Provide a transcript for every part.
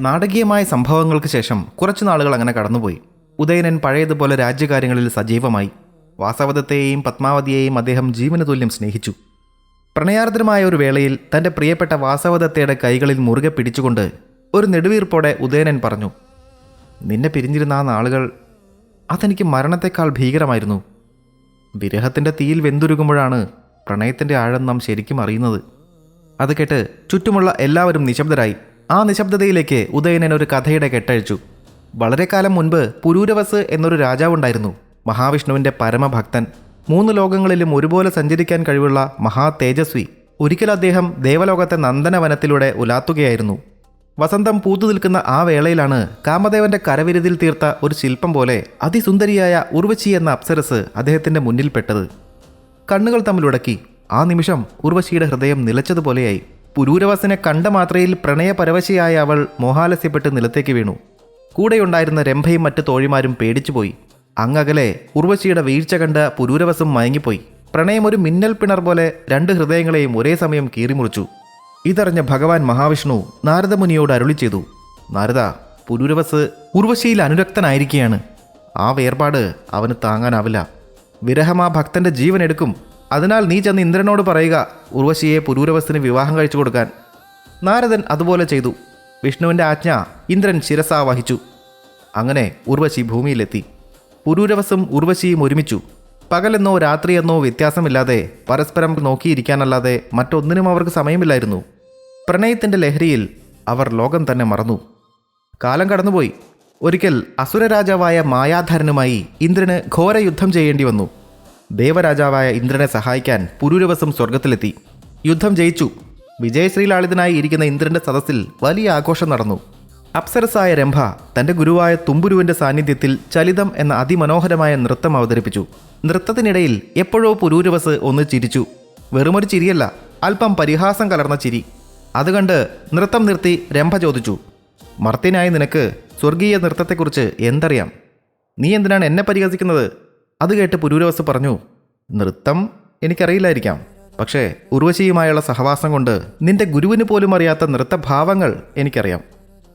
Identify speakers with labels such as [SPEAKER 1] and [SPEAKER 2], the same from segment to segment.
[SPEAKER 1] നാടകീയമായ സംഭവങ്ങൾക്ക് ശേഷം കുറച്ചു നാളുകൾ അങ്ങനെ കടന്നുപോയി. ഉദയനൻ പഴയതുപോലെ രാജ്യകാര്യങ്ങളിൽ സജീവമായി. വാസവദത്തെയും പത്മാവതിയെയും അദ്ദേഹം ജീവന തുല്യം സ്നേഹിച്ചു. പ്രണയാർദ്രമായ ഒരു വേളയിൽ തന്റെ പ്രിയപ്പെട്ട വാസവദത്തയുടെ കൈകളിൽ മുറുകെ പിടിച്ചുകൊണ്ട് ഒരു നെടുവീർപ്പോടെ ഉദയനൻ പറഞ്ഞു നിന്നെ പിരിഞ്ഞിരുന്ന ആ നാളുകൾ അതെനിക്ക് മരണത്തെക്കാൾ ഭീകരമായിരുന്നു. വിരഹത്തിന്റെ തീയിൽ വെന്തുരുകുമ്പോഴാണ് പ്രണയത്തിന്റെ ആഴം നാം ശരിക്കും അറിയുന്നത്. അത് കേട്ട് ചുറ്റുമുള്ള എല്ലാവരും നിശബ്ദരായി. ആ നിശബ്ദതയിലേക്ക് ഉദയനൻ ഒരു കഥയുടെ കെട്ടഴിച്ചു. വളരെ കാലം മുൻപ് പുരൂരവസ് എന്നൊരു രാജാവുണ്ടായിരുന്നു മഹാവിഷ്ണുവിന്റെ പരമഭക്തൻ. മൂന്ന് ലോകങ്ങളിലും ഒരുപോലെ സഞ്ചരിക്കാൻ കഴിവുള്ള മഹാ തേജസ്വി ഒരിക്കൽ അദ്ദേഹം ദേവലോകത്തെ നന്ദനവനത്തിലൂടെ ഉലാത്തുകയായിരുന്നു. വസന്തം പൂത്തു നിൽക്കുന്ന ആ വേളയിലാണ് കാമദേവന്റെ കരവിരുതിൽ തീർത്ത ഒരു ശില്പം പോലെ അതിസുന്ദരിയായ ഉർവശി എന്ന അപ്സരസ് അദ്ദേഹത്തിന്റെ മുന്നിൽപ്പെട്ടത്. കണ്ണുകൾ തമ്മിലുടക്കി. ആ നിമിഷം ഉർവശിയുടെ ഹൃദയം നിലച്ചതുപോലെയായി. പുരൂരവസിനെ കണ്ട മാത്രയിൽ പ്രണയപരവശയായ അവൾ മോഹാലസ്യപ്പെട്ട് നിലത്തേക്ക് വീണു. കൂടെയുണ്ടായിരുന്ന രംഭയും മറ്റു തോഴിമാരും പേടിച്ചുപോയി. അങ്ങകലെ ഉർവശിയുടെ വീഴ്ച കണ്ട് പുരൂരവസം മയങ്ങിപ്പോയി. പ്രണയം ഒരു മിന്നൽ പിണർ പോലെ രണ്ട് ഹൃദയങ്ങളെയും ഒരേ സമയം കീറിമുറിച്ചു. ഇതറിഞ്ഞ ഭഗവാൻ മഹാവിഷ്ണു നാരദമുനിയോട് അരുളി ചെയ്തു നാരദ പുരൂരവസ് ഉർവശിയിൽ അനുരക്തനായിരിക്കുകയാണ് ആ വേർപാട് അവന് താങ്ങാനാവില്ല. വിരഹമാ ഭക്തന്റെ ജീവൻ എടുക്കും അതിനാൽ നീ ചെന്ന് ഇന്ദ്രനോട് പറയുക ഉർവശിയെ പുരൂരവസ്ഥന് വിവാഹം കഴിച്ചു കൊടുക്കാൻ. നാരദൻ അതുപോലെ ചെയ്തു. വിഷ്ണുവിന്റെ ആജ്ഞ ഇന്ദ്രൻ ശിരസാ വഹിച്ചു. അങ്ങനെ ഉർവശി ഭൂമിയിലെത്തി. പുരൂരവസും ഉർവശിയും ഒരുമിച്ചു. പകലെന്നോ രാത്രിയെന്നോ വ്യത്യാസമില്ലാതെ പരസ്പരം നോക്കിയിരിക്കാനല്ലാതെ മറ്റൊന്നിനും അവർക്ക് സമയമില്ലായിരുന്നു. പ്രണയത്തിന്റെ ലഹരിയിൽ അവർ ലോകം തന്നെ മറന്നു. കാലം കടന്നുപോയി. ഒരിക്കൽ അസുരരാജാവായ മായാധരനുമായി ഇന്ദ്രന് ഘോര യുദ്ധം ചെയ്യേണ്ടി വന്നു. ദേവരാജാവായ ഇന്ദ്രനെ സഹായിക്കാൻ പുരൂരവസം സ്വർഗത്തിലെത്തി യുദ്ധം ജയിച്ചു. വിജയശ്രീലാളിതനായി ഇരിക്കുന്ന ഇന്ദ്രന്റെ സദസ്സിൽ വലിയ ആഘോഷം നടന്നു. അപ്സരസായ രംഭ തന്റെ ഗുരുവായ തുമ്പുരുവിന്റെ സാന്നിധ്യത്തിൽ ചലിതം എന്ന അതിമനോഹരമായ നൃത്തം അവതരിപ്പിച്ചു. നൃത്തത്തിനിടയിൽ എപ്പോഴോ പുരൂരവസ് ഒന്ന് ചിരിച്ചു. വെറുമൊരു ചിരിയല്ല അല്പം പരിഹാസം കലർന്ന ചിരി. അതുകണ്ട് നൃത്തം നിർത്തി രംഭ ചോദിച്ചു മർത്യനായ നിനക്ക് സ്വർഗീയ നൃത്തത്തെക്കുറിച്ച് എന്തറിയാം? നീ എന്തിനാണ് എന്നെ പരിഹസിക്കുന്നത്? അത് കേട്ട് പുരൂരവസ് പറഞ്ഞു നൃത്തം എനിക്കറിയില്ലായിരിക്കാം. പക്ഷേ ഉർവശിയുമായുള്ള സഹവാസം കൊണ്ട് നിന്റെ ഗുരുവിന് പോലും അറിയാത്ത നൃത്തഭാവങ്ങൾ എനിക്കറിയാം.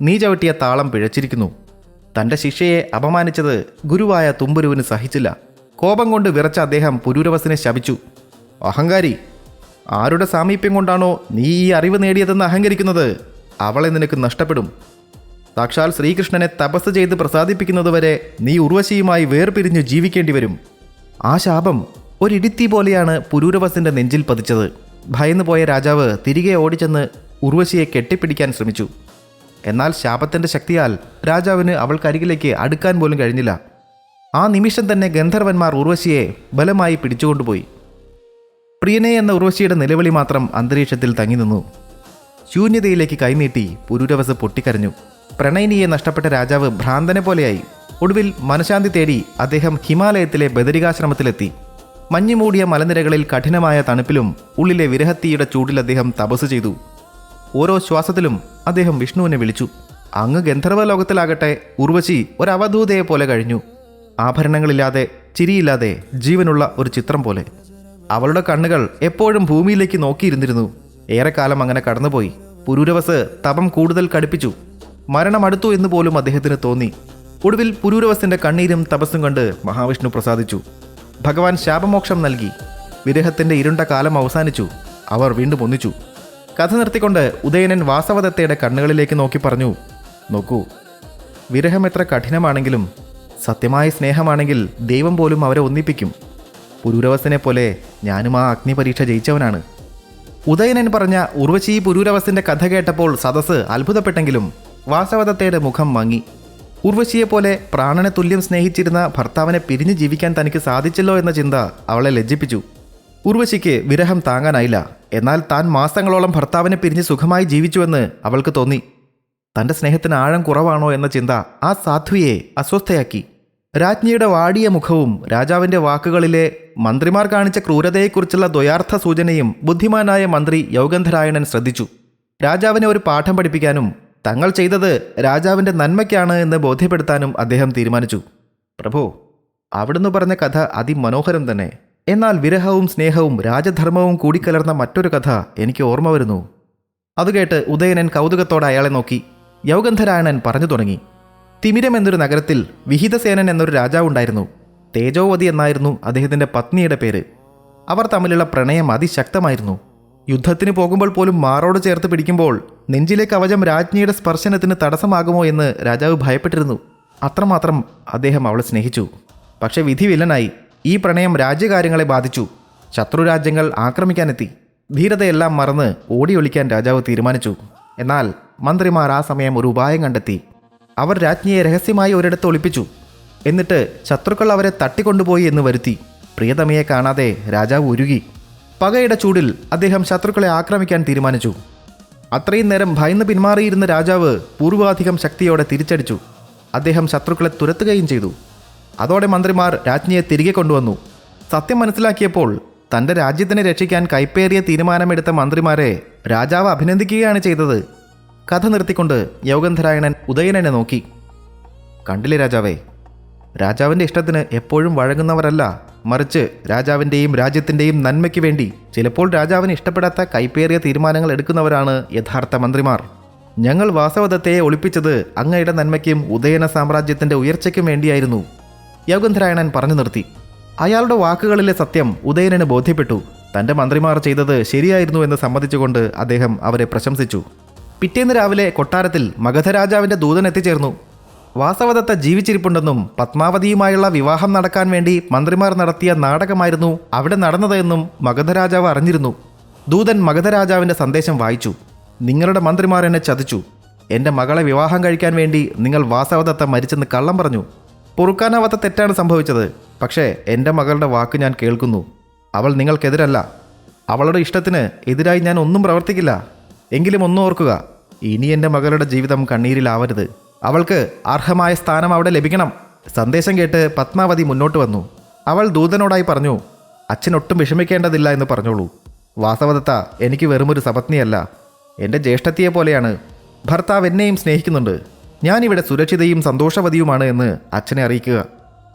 [SPEAKER 1] നീ ചവിട്ടിയ താളം പിഴച്ചിരിക്കുന്നു. തന്റെ ശിഷ്യയെ അപമാനിച്ചത് ഗുരുവായ തുമ്പുരുവിന് സഹിച്ചില്ല. കോപം കൊണ്ട് വിറച്ച അദ്ദേഹം പുരൂരവസിനെ ശപിച്ചു. അഹങ്കാരി ആരുടെ സാമീപ്യം കൊണ്ടാണോ നീ ഈ അറിവ് നേടിയതെന്ന് അഹങ്കരിക്കുന്നത്? അവളെ നിനക്ക് നഷ്ടപ്പെടും. സാക്ഷാൽ ശ്രീകൃഷ്ണനെ തപസ് ചെയ്ത് പ്രസാദിപ്പിക്കുന്നതുവരെ നീ ഉർവശിയുമായി വേർപിരിഞ്ഞു ജീവിക്കേണ്ടി വരും. ആ ശാപം ഒരിടിത്തി പോലെയാണ് പുരൂരവസിന്റെ നെഞ്ചിൽ പതിച്ചത്. ഭയന്നു പോയ രാജാവ് തിരികെ ഓടിച്ചെന്ന് ഉർവശിയെ കെട്ടിപ്പിടിക്കാൻ ശ്രമിച്ചു. എന്നാൽ ശാപത്തിന്റെ ശക്തിയാൽ രാജാവിന് അവൾക്കരികിലേക്ക് അടുക്കാൻ പോലും കഴിഞ്ഞില്ല. ആ നിമിഷം തന്നെ ഗന്ധർവന്മാർ ഉർവശിയെ ബലമായി പിടിച്ചുകൊണ്ടുപോയി. പ്രിയനെ എന്ന ഉർവശിയുടെ നിലവിളി മാത്രം അന്തരീക്ഷത്തിൽ തങ്ങി നിന്നു ശൂന്യതയിലേക്ക് കൈനീട്ടി പുരൂരവസ് പൊട്ടിക്കരഞ്ഞു. പ്രണയിനിയെ നഷ്ടപ്പെട്ട രാജാവ് ഭ്രാന്തനെ പോലെയായി. ഒടുവിൽ മനഃശാന്തി തേടി അദ്ദേഹം ഹിമാലയത്തിലെ ബദരികാശ്രമത്തിലെത്തി. മഞ്ഞുമൂടിയ മലനിരകളിൽ കഠിനമായ തണുപ്പിലും ഉള്ളിലെ വിരഹത്തീയുടെ ചൂടിൽ അദ്ദേഹം തപസ് ചെയ്തു. ഓരോ ശ്വാസത്തിലും അദ്ദേഹം വിഷ്ണുവിനെ വിളിച്ചു. അങ്ങ് ഗന്ധർവ ലോകത്തിലാകട്ടെ ഉർവശി ഒരവധൂതയെ പോലെ കഴിഞ്ഞു. ആഭരണങ്ങളില്ലാതെ ചിരിയില്ലാതെ ജീവനുള്ള ഒരു ചിത്രം പോലെ. അവളുടെ കണ്ണുകൾ എപ്പോഴും ഭൂമിയിലേക്ക് നോക്കിയിരുന്നിരുന്നു. ഏറെക്കാലം അങ്ങനെ കടന്നുപോയി. പുരൂരവസ് തപം കൂടുതൽ കടുപ്പിച്ചു. മരണം അടുത്തു എന്ന് പോലും അദ്ദേഹത്തിന് തോന്നി. ഒടുവിൽ പുരൂരവസിന്റെ കണ്ണീരും തപസ്സും കണ്ട് മഹാവിഷ്ണു പ്രസാദിച്ചു. ഭഗവാൻ ശാപമോക്ഷം നൽകി. വിരഹത്തിന്റെ ഇരുണ്ട കാലം അവസാനിച്ചു. അവർ വീണ്ടും ഒന്നിച്ചു. കഥ നിർത്തിക്കൊണ്ട് ഉദയനൻ വാസവദത്തയുടെ കണ്ണുകളിലേക്ക് നോക്കി പറഞ്ഞു നോക്കൂ വിരഹം എത്ര കഠിനമാണെങ്കിലും സത്യമായ സ്നേഹമാണെങ്കിൽ ദൈവം പോലും അവരെ ഒന്നിപ്പിക്കും. പുരൂരവസിനെ പോലെ ഞാനും ആ അഗ്നിപരീക്ഷ ജയിച്ചവനാണ്. ഉദയനൻ പറഞ്ഞ ഉർവശി പുരൂരവസിന്റെ കഥ കേട്ടപ്പോൾ സദസ്സ് അത്ഭുതപ്പെട്ടെങ്കിലും വാസവദത്തയുടെ മുഖം മങ്ങി. ഉർവശിയെപ്പോലെ പ്രാണനെ തുല്യം സ്നേഹിച്ചിരുന്ന ഭർത്താവിനെ പിരിഞ്ഞു ജീവിക്കാൻ തനിക്ക് സാധിച്ചല്ലോ എന്ന ചിന്ത അവളെ ലജ്ജിപ്പിച്ചു. ഉർവശിക്ക് വിരഹം താങ്ങാനായില്ല. എന്നാൽ താൻ മാസങ്ങളോളം ഭർത്താവിനെ പിരിഞ്ഞ് സുഖമായി ജീവിച്ചുവെന്ന് അവൾക്ക് തോന്നി. തന്റെ സ്നേഹത്തിന് ആഴം കുറവാണോ എന്ന ചിന്ത ആ സാധ്വിയെ അസ്വസ്ഥയാക്കി. രാജ്ഞിയുടെ വാടിയ മുഖവും രാജാവിന്റെ വാക്കുകളിലെ മന്ത്രിമാർ കാണിച്ച ക്രൂരതയെക്കുറിച്ചുള്ള ദ്വയാർത്ഥ സൂചനയും ബുദ്ധിമാനായ മന്ത്രി യൗഗന്ധരായണൻ ശ്രദ്ധിച്ചു. രാജാവിനെ ഒരു പാഠം പഠിപ്പിക്കാനും തങ്ങൾ ചെയ്തത് രാജാവിന്റെ നന്മയ്ക്കാണ് എന്ന് ബോധ്യപ്പെടുത്താനും അദ്ദേഹം തീരുമാനിച്ചു. പ്രഭു അവിടുന്ന് പറഞ്ഞ കഥ അതിമനോഹരം തന്നെ. എന്നാൽ വിരഹവും സ്നേഹവും രാജധർമ്മവും കൂടിക്കലർന്ന മറ്റൊരു കഥ എനിക്ക് ഓർമ്മ വരുന്നു. അത് കേട്ട് ഉദയനൻ കൗതുകത്തോടെ അയാളെ നോക്കി. യൗഗന്ധരായണൻ പറഞ്ഞു തുടങ്ങി. തിമിരം എന്നൊരു നഗരത്തിൽ വിഹിതസേനൻ എന്നൊരു രാജാവുണ്ടായിരുന്നു തേജോവതി എന്നായിരുന്നു അദ്ദേഹത്തിന്റെ പത്നിയുടെ പേര്. അവർ തമ്മിലുള്ള പ്രണയം അതിശക്തമായിരുന്നു. യുദ്ധത്തിന് പോകുമ്പോൾ പോലും മാറോട് ചേർത്ത് പിടിക്കുമ്പോൾ നെഞ്ചിലെ കവചം രാജ്ഞിയുടെ സ്പർശനത്തിന് തടസ്സമാകുമോ എന്ന് രാജാവ് ഭയപ്പെട്ടിരുന്നു. അത്രമാത്രം അദ്ദേഹം അവളെ സ്നേഹിച്ചു. പക്ഷെ വിധി വില്ലനായി. ഈ പ്രണയം രാജ്യകാര്യങ്ങളെ ബാധിച്ചു. ശത്രുരാജ്യങ്ങൾ ആക്രമിക്കാനെത്തി. ധീരതയെല്ലാം മറന്ന് ഓടിയൊളിക്കാൻ രാജാവ് തീരുമാനിച്ചു. എന്നാൽ മന്ത്രിമാർ ആ സമയം ഒരു ഉപായം കണ്ടെത്തി. അവർ രാജ്ഞിയെ രഹസ്യമായി ഒരിടത്ത് ഒളിപ്പിച്ചു. എന്നിട്ട് ശത്രുക്കൾ അവരെ തട്ടിക്കൊണ്ടുപോയി എന്ന് വരുത്തി. പ്രിയതമയെ കാണാതെ രാജാവ് ഉരുകി. പകയുടെ ചൂടിൽ അദ്ദേഹം ശത്രുക്കളെ ആക്രമിക്കാൻ തീരുമാനിച്ചു. അത്രയും നേരം ഭയന്ന് പിന്മാറിയിരുന്ന രാജാവ് പൂർവാധികം ശക്തിയോടെ തിരിച്ചടിച്ചു. അദ്ദേഹം ശത്രുക്കളെ തുരത്തുകയും ചെയ്തു. അതോടെ മന്ത്രിമാർ രാജ്ഞിയെ തിരികെ കൊണ്ടുവന്നു. സത്യം മനസ്സിലാക്കിയപ്പോൾ തന്റെ രാജ്യത്തിനെ രക്ഷിക്കാൻ കൈപ്പേറിയ തീരുമാനമെടുത്ത മന്ത്രിമാരെ രാജാവ് അഭിനന്ദിക്കുകയാണ് ചെയ്തത്. കഥ നിർത്തിക്കൊണ്ട് യോഗന്ധരായണൻ ഉദയനനെ നോക്കി. കണ്ടില്ലേ രാജാവേ? രാജാവിന്റെ ഇഷ്ടത്തിന് എപ്പോഴും വഴങ്ങുന്നവരല്ല. മറിച്ച് രാജാവിന്റെയും രാജ്യത്തിന്റെയും നന്മയ്ക്ക് വേണ്ടി ചിലപ്പോൾ രാജാവിന് ഇഷ്ടപ്പെടാത്ത കൈപ്പേറിയ തീരുമാനങ്ങൾ എടുക്കുന്നവരാണ് യഥാർത്ഥ മന്ത്രിമാർ. ഞങ്ങൾ വാസവദത്തെ ഒളിപ്പിച്ചത് അങ്ങയുടെ നന്മയ്ക്കും ഉദയന സാമ്രാജ്യത്തിന്റെ ഉയർച്ചയ്ക്കും വേണ്ടിയായിരുന്നു യോഗന്ധരായണൻ പറഞ്ഞു നിർത്തി. അയാളുടെ വാക്കുകളിലെ സത്യം ഉദയനന് ബോധ്യപ്പെട്ടു. തന്റെ മന്ത്രിമാർ ചെയ്തത് ശരിയായിരുന്നു എന്ന് സമ്മതിച്ചുകൊണ്ട് അദ്ദേഹം അവരെ പ്രശംസിച്ചു. പിറ്റേന്ന് രാവിലെ കൊട്ടാരത്തിൽ മഗധരാജാവിന്റെ ദൂതൻ എത്തിച്ചേർന്നു. വാസവദത്ത ജീവിച്ചിരിപ്പുണ്ടെന്നും പത്മാവതിയുമായുള്ള വിവാഹം നടക്കാൻ വേണ്ടി മന്ത്രിമാർ നടത്തിയ നാടകമായിരുന്നു അവിടെ നടന്നതെന്നും മഗധരാജാവ് അറിഞ്ഞിരുന്നു. ദൂതൻ മഗധരാജാവിന്റെ സന്ദേശം വായിച്ചു. നിങ്ങളുടെ മന്ത്രിമാർ എന്നെ ചതിച്ചു. എന്റെ മകളെ വിവാഹം കഴിക്കാൻ വേണ്ടി നിങ്ങൾ വാസവദത്ത മരിച്ചെന്ന് കള്ളം പറഞ്ഞു. പൊറുക്കാനാവാത്ത തെറ്റാണ് സംഭവിച്ചത്. പക്ഷേ എന്റെ മകളുടെ വാക്ക് ഞാൻ കേൾക്കുന്നു. അവൾ നിങ്ങൾക്കെതിരല്ല. അവളുടെ ഇഷ്ടത്തിന് എതിരായി ഞാൻ ഒന്നും പ്രവർത്തിക്കില്ല. എങ്കിലും ഒന്നും ഓർക്കുക ഇനി എന്റെ മകളുടെ ജീവിതം കണ്ണീരിലാവരുത്. അവൾക്ക് അർഹമായ സ്ഥാനം അവിടെ ലഭിക്കണം. സന്ദേശം കേട്ട് പത്മാവതി മുന്നോട്ട് വന്നു. അവൾ ദൂതനോടായി പറഞ്ഞു അച്ഛനൊട്ടും വിഷമിക്കേണ്ടതില്ല എന്ന് പറഞ്ഞോളൂ. വാസവദത്ത എനിക്ക് വെറുമൊരു സപത്നിയല്ല. എന്റെ ജ്യേഷ്ഠത്തിയെ പോലെയാണ്. ഭർത്താവ് എന്നെയും സ്നേഹിക്കുന്നുണ്ട്. ഞാനിവിടെ സുരക്ഷിതയും സന്തോഷവതിയുമാണ് എന്ന് അച്ഛനെ അറിയിക്കുക.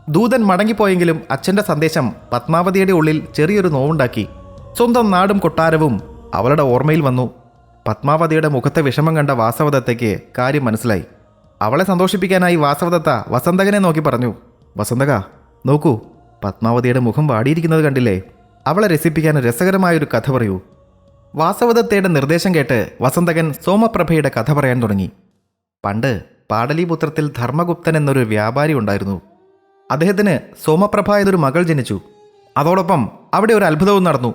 [SPEAKER 1] ദൂതൻ മടങ്ങിപ്പോയെങ്കിലും അച്ഛന്റെ സന്ദേശം പത്മാവതിയുടെ ഉള്ളിൽ ചെറിയൊരു നോവുണ്ടാക്കി. സ്വന്തം നാടും കൊട്ടാരവും അവളുടെ ഓർമ്മയിൽ വന്നു. പത്മാവതിയുടെ മുഖത്തെ വിഷമം കണ്ട വാസവദത്തയ്ക്ക് കാര്യം മനസ്സിലായി. അവളെ സന്തോഷിപ്പിക്കാനായി വാസവദത്ത വസന്തകനെ നോക്കി പറഞ്ഞു വസന്തക നോക്കൂ പത്മാവതിയുടെ മുഖം വാടിയിരിക്കുന്നത് കണ്ടില്ലേ? അവളെ രസിപ്പിക്കാൻ രസകരമായൊരു കഥ പറയൂ. വാസവദത്തയുടെ നിർദ്ദേശം കേട്ട് വസന്തകൻ സോമപ്രഭയുടെ കഥ പറയാൻ തുടങ്ങി. പണ്ട് പാടലീപുത്രത്തിൽ ധർമ്മഗുപ്തൻ എന്നൊരു വ്യാപാരി ഉണ്ടായിരുന്നു. അദ്ദേഹത്തിന് സോമപ്രഭ എന്നൊരു മകൾ ജനിച്ചു. അതോടൊപ്പം അവിടെ ഒരു അത്ഭുതവും നടന്നു.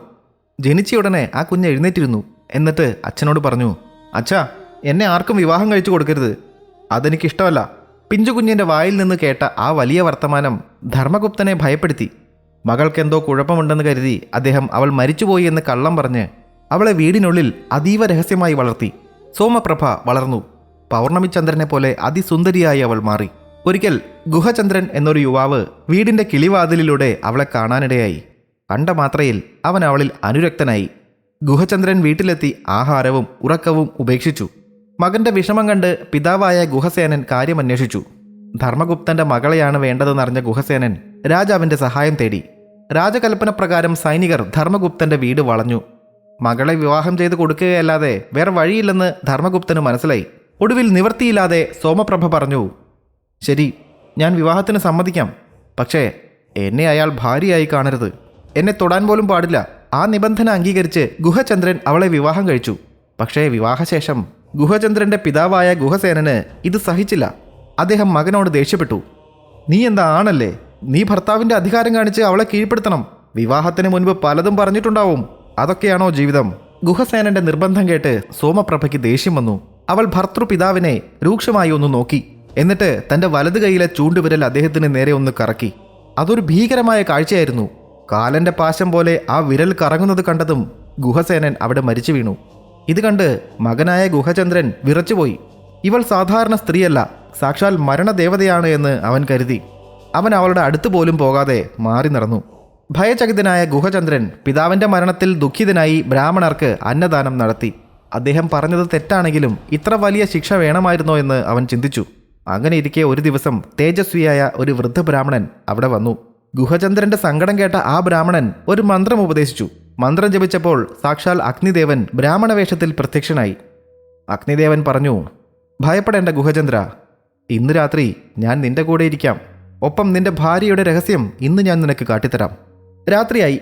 [SPEAKER 1] ജനിച്ച ഉടനെ ആ കുഞ്ഞ് എഴുന്നേറ്റിരുന്നു. എന്നിട്ട് അച്ഛനോട് പറഞ്ഞു അച്ഛാ എന്നെ ആർക്കും വിവാഹം കഴിച്ചു കൊടുക്കരുത്. അതെനിക്കിഷ്ടമല്ല. പിഞ്ചു കുഞ്ഞിന്റെ വായിൽ നിന്ന് കേട്ട ആ വലിയ വർത്തമാനം ധർമ്മഗുപ്തനെ ഭയപ്പെടുത്തി. മകൾക്കെന്തോ കുഴപ്പമുണ്ടെന്ന് കരുതി അദ്ദേഹം അവൾ മരിച്ചുപോയി എന്ന് കള്ളം പറഞ്ഞ് അവളെ വീടിനുള്ളിൽ അതീവ രഹസ്യമായി വളർത്തി. സോമപ്രഭ വളർന്നു. പൗർണമിചന്ദ്രനെ പോലെ അതിസുന്ദരിയായി അവൾ മാറി. ഒരിക്കൽ ഗുഹചന്ദ്രൻ എന്നൊരു യുവാവ് വീടിന്റെ കിളിവാതിലിലൂടെ അവളെ കാണാനിടയായി. കണ്ട മാത്രയിൽ അവൻ അവളിൽ അനുരക്തനായി. ഗുഹചന്ദ്രൻ വീട്ടിലെത്തി ആഹാരവും ഉറക്കവും ഉപേക്ഷിച്ചു. മകന്റെ വിഷമം കണ്ട് പിതാവായ ഗുഹസേനൻ കാര്യമന്വേഷിച്ചു. ധർമ്മഗുപ്തന്റെ മകളെയാണ് വേണ്ടതെന്നറിഞ്ഞ ഗുഹസേനൻ രാജാവിന്റെ സഹായം തേടി. രാജകൽപ്പന പ്രകാരം സൈനികർ ധർമ്മഗുപ്തന്റെ വീട് വളഞ്ഞു. മകളെ വിവാഹം ചെയ്ത് കൊടുക്കുകയല്ലാതെ വേറെ വഴിയില്ലെന്ന് ധർമ്മഗുപ്തന് മനസ്സിലായി. ഒടുവിൽ നിവൃത്തിയില്ലാതെ സോമപ്രഭ പറഞ്ഞു ശരി ഞാൻ വിവാഹത്തിന് സമ്മതിക്കാം. പക്ഷേ എന്നെ അയാൾ ഭാര്യയായി കാണരുത്. എന്നെ തൊടാൻ പോലും പാടില്ല. ആ നിബന്ധന അംഗീകരിച്ച് ഗുഹചന്ദ്രൻ അവളെ വിവാഹം കഴിച്ചു. പക്ഷേ വിവാഹശേഷം ഗുഹചന്ദ്രന്റെ പിതാവായ ഗുഹസേനന് ഇത് സഹിച്ചില്ല. അദ്ദേഹം മകനോട് ദേഷ്യപ്പെട്ടു. നീ എന്താ ആണല്ലേ? നീ ഭർത്താവിന്റെ അധികാരം കാണിച്ച് അവളെ കീഴ്പ്പെടുത്തണം. വിവാഹത്തിന് മുൻപ് പലതും പറഞ്ഞിട്ടുണ്ടാവും. അതൊക്കെയാണോ ജീവിതം? ഗുഹസേനന്റെ നിർബന്ധം കേട്ട് സോമപ്രഭയ്ക്ക് ദേഷ്യം വന്നു. അവൾ ഭർത്തൃപിതാവിനെ രൂക്ഷമായി ഒന്ന് നോക്കി. എന്നിട്ട് തന്റെ വലത് കൈയിലെ ചൂണ്ടുവിരൽ അദ്ദേഹത്തിന് നേരെ ഒന്ന് കറക്കി. അതൊരു ഭീകരമായ കാഴ്ചയായിരുന്നു. കാലന്റെ പാശം പോലെ ആ വിരൽ കറങ്ങുന്നത് കണ്ടതും ഗുഹസേനൻ അവിടെ മരിച്ചു വീണു. ഇത് കണ്ട് മകനായ ഗുഹചന്ദ്രൻ വിറച്ചുപോയി. ഇവൾ സാധാരണ സ്ത്രീയല്ല സാക്ഷാൽ മരണദേവതയാണ് എന്ന് അവൻ കരുതി. അവൻ അവളുടെ അടുത്ത് പോലും പോകാതെ മാറി നടന്നു. ഭയചകിതനായ ഗുഹചന്ദ്രൻ പിതാവിന്റെ മരണത്തിൽ ദുഃഖിതനായി ബ്രാഹ്മണർക്ക് അന്നദാനം നടത്തി. അദ്ദേഹം പറഞ്ഞത് തെറ്റാണെങ്കിലും ഇത്ര വലിയ ശിക്ഷ വേണമായിരുന്നോ എന്ന് അവൻ ചിന്തിച്ചു. അങ്ങനെ ഇരിക്കെ ഒരു ദിവസം തേജസ്വിയായ ഒരു വൃദ്ധ ബ്രാഹ്മണൻ അവിടെ വന്നു. ഗുഹചന്ദ്രന്റെ സങ്കടം കേട്ട ആ ബ്രാഹ്മണൻ ഒരു മന്ത്രം ഉപദേശിച്ചു. മന്ത്രം ജപിച്ചപ്പോൾ സാക്ഷാൽ അഗ്നിദേവൻ ബ്രാഹ്മണവേഷത്തിൽ പ്രത്യക്ഷനായി. അഗ്നിദേവൻ പറഞ്ഞു ഭയപ്പെടേണ്ട ഗുഹചന്ദ്ര ഇന്ന് രാത്രി ഞാൻ നിന്റെ കൂടെ ഇരിക്കാം. ഒപ്പം നിന്റെ ഭാര്യയുടെ രഹസ്യം ഇന്ന് ഞാൻ നിനക്ക് കാട്ടിത്തരാം. രാത്രിയായി.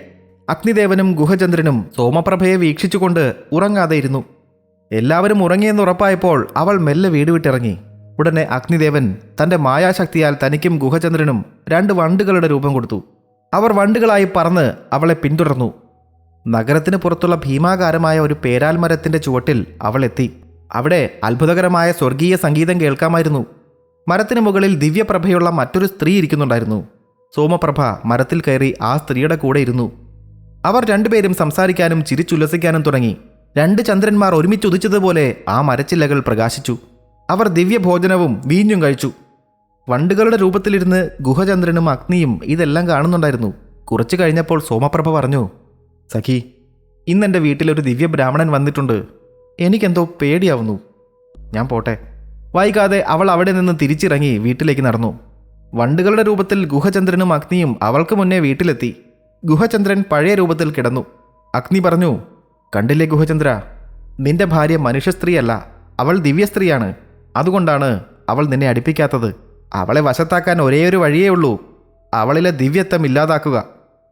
[SPEAKER 1] അഗ്നിദേവനും ഗുഹചന്ദ്രനും സോമപ്രഭയെ വീക്ഷിച്ചുകൊണ്ട് ഉറങ്ങാതെ ഇരുന്നു. എല്ലാവരും ഉറങ്ങിയെന്ന് ഉറപ്പായപ്പോൾ അവൾ മെല്ലെ വീട് വിട്ടിറങ്ങി. ഉടനെ അഗ്നിദേവൻ തന്റെ മായാശക്തിയാൽ തനിക്കും ഗുഹചന്ദ്രനും രണ്ട് വണ്ടുകളുടെ രൂപം കൊടുത്തു. അവർ വണ്ടുകളായി പറന്ന് അവളെ പിന്തുടർന്നു. നഗരത്തിന് പുറത്തുള്ള ഭീമാകാരമായ ഒരു പേരാൽ മരത്തിന്റെ ചുവട്ടിൽ അവൾ എത്തി. അവിടെ അത്ഭുതകരമായ സ്വർഗീയ സംഗീതം കേൾക്കാമായിരുന്നു. മരത്തിന് മുകളിൽ ദിവ്യപ്രഭയുള്ള മറ്റൊരു സ്ത്രീ ഇരിക്കുന്നുണ്ടായിരുന്നു. സോമപ്രഭ മരത്തിൽ കയറി ആ സ്ത്രീയുടെ കൂടെ ഇരുന്നു. അവർ രണ്ടുപേരും സംസാരിക്കാനും ചിരിച്ചുല്ലസിക്കാനും തുടങ്ങി. രണ്ട് ചന്ദ്രന്മാർ ഒരുമിച്ച് ഉദിച്ചതുപോലെ ആ മരച്ചില്ലകൾ പ്രകാശിച്ചു. അവർ ദിവ്യഭോജനവും വീഞ്ഞും കഴിച്ചു. വണ്ടുകളുടെ രൂപത്തിലിരുന്ന് ഗുഹചന്ദ്രനും അഗ്നിയും ഇതെല്ലാം കാണുന്നുണ്ടായിരുന്നു. കുറച്ചു കഴിഞ്ഞപ്പോൾ സോമപ്രഭ പറഞ്ഞു സഖി ഇന്നെന്റെ വീട്ടിലൊരു ദിവ്യ ബ്രാഹ്മണൻ വന്നിട്ടുണ്ട്. എനിക്കെന്തോ പേടിയാവുന്നു. ഞാൻ പോട്ടെ. വൈകാതെ അവൾ അവിടെ നിന്ന് തിരിച്ചിറങ്ങി വീട്ടിലേക്ക് നടന്നു. വണ്ടുകളുടെ രൂപത്തിൽ ഗുഹചന്ദ്രനും അഗ്നിയും അവൾക്ക് മുന്നേ വീട്ടിലെത്തി. ഗുഹചന്ദ്രൻ പഴയ രൂപത്തിൽ കിടന്നു. അഗ്നി പറഞ്ഞു കണ്ടില്ലേ ഗുഹചന്ദ്ര? നിന്റെ ഭാര്യ മനുഷ്യ സ്ത്രീയല്ല അവൾ ദിവ്യസ്ത്രീയാണ്. അതുകൊണ്ടാണ് അവൾ നിന്നെ അടുപ്പിക്കാത്തത്. അവളെ വശത്താക്കാൻ ഒരേയൊരു വഴിയേ ഉള്ളൂ. അവളിലെ ദിവ്യത്വം ഇല്ലാതാക്കുക.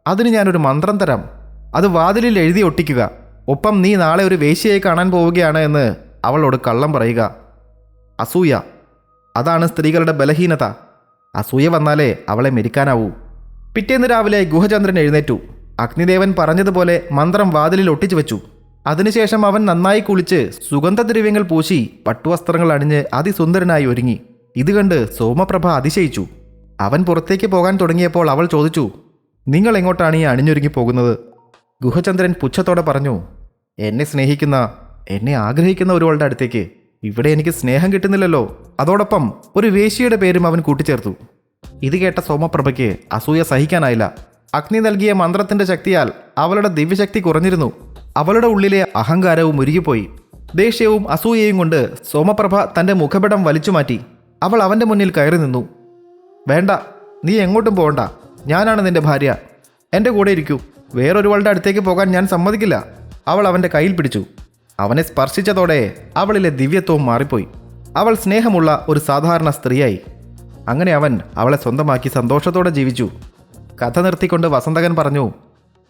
[SPEAKER 1] അതിന് ഞാനൊരു മന്ത്രം തരാം. അത് വാതിലിൽ എഴുതി ഒട്ടിക്കുക. ഒപ്പം നീ നാളെ ഒരു വേശ്യയെ കാണാൻ പോവുകയാണ് എന്ന് അവളോട് കള്ളം പറയുക. അസൂയ. അതാണ് സ്ത്രീകളുടെ ബലഹീനത. അസൂയ വന്നാലേ അവളെ മെരിക്കാനാവൂ. പിറ്റേന്ന് രാവിലെ ഗുഹചന്ദ്രൻ എഴുന്നേറ്റു. അഗ്നിദേവൻ പറഞ്ഞതുപോലെ മന്ത്രം വാതിലിൽ ഒട്ടിച്ചു വെച്ചു. അതിനുശേഷം അവൻ നന്നായി കുളിച്ച് സുഗന്ധദ്രവ്യങ്ങൾ പൂശി പട്ടുവസ്ത്രങ്ങൾ അണിഞ്ഞ് അതിസുന്ദരനായി ഒരുങ്ങി. ഇത് കണ്ട് സോമപ്രഭ അതിശയിച്ചു. അവൻ പുറത്തേക്ക് പോകാൻ തുടങ്ങിയപ്പോൾ അവൾ ചോദിച്ചു നിങ്ങൾ എങ്ങോട്ടാണ് ഈ അണിഞ്ഞൊരുങ്ങി പോകുന്നത്? ഗുഹചന്ദ്രൻ പുച്ഛത്തോടെ പറഞ്ഞു എന്നെ സ്നേഹിക്കുന്ന എന്നെ ആഗ്രഹിക്കുന്ന ഒരുവളുടെ അടുത്തേക്ക് ഇവിടെ എനിക്ക് സ്നേഹം കിട്ടുന്നില്ലല്ലോ. അതോടൊപ്പം ഒരു വേശിയുടെ പേരും അവൻ കൂട്ടിച്ചേർത്തു. ഇത് കേട്ട സോമപ്രഭയ്ക്ക് അസൂയ സഹിക്കാനായില്ല. അഗ്നി നൽകിയ മന്ത്രത്തിന്റെ ശക്തിയാൽ അവളുടെ ദിവ്യശക്തി കുറഞ്ഞിരുന്നു. അവളുടെ ഉള്ളിലെ അഹങ്കാരവും ഉരുകിപ്പോയി. ദേഷ്യവും അസൂയയും കൊണ്ട് സോമപ്രഭ തന്റെ മുഖപടം വലിച്ചുമാറ്റി അവൾ അവന്റെ മുന്നിൽ കയറി നിന്നു. വേണ്ട നീ എങ്ങോട്ടും പോകണ്ട. ഞാനാണ് നിന്റെ ഭാര്യ. എന്റെ കൂടെ ഇരിക്കൂ. വേറൊരുവളുടെ അടുത്തേക്ക് പോകാൻ ഞാൻ സമ്മതിക്കില്ല. അവൾ അവന്റെ കയ്യിൽ പിടിച്ചു. അവനെ സ്പർശിച്ചതോടെ അവളിലെ ദിവ്യത്വവും മാറിപ്പോയി. അവൾ സ്നേഹമുള്ള ഒരു സാധാരണ സ്ത്രീയായി. അങ്ങനെ അവൻ അവളെ സ്വന്തമാക്കി സന്തോഷത്തോടെ ജീവിച്ചു. കഥ നിർത്തിക്കൊണ്ട് വസന്തകൻ പറഞ്ഞു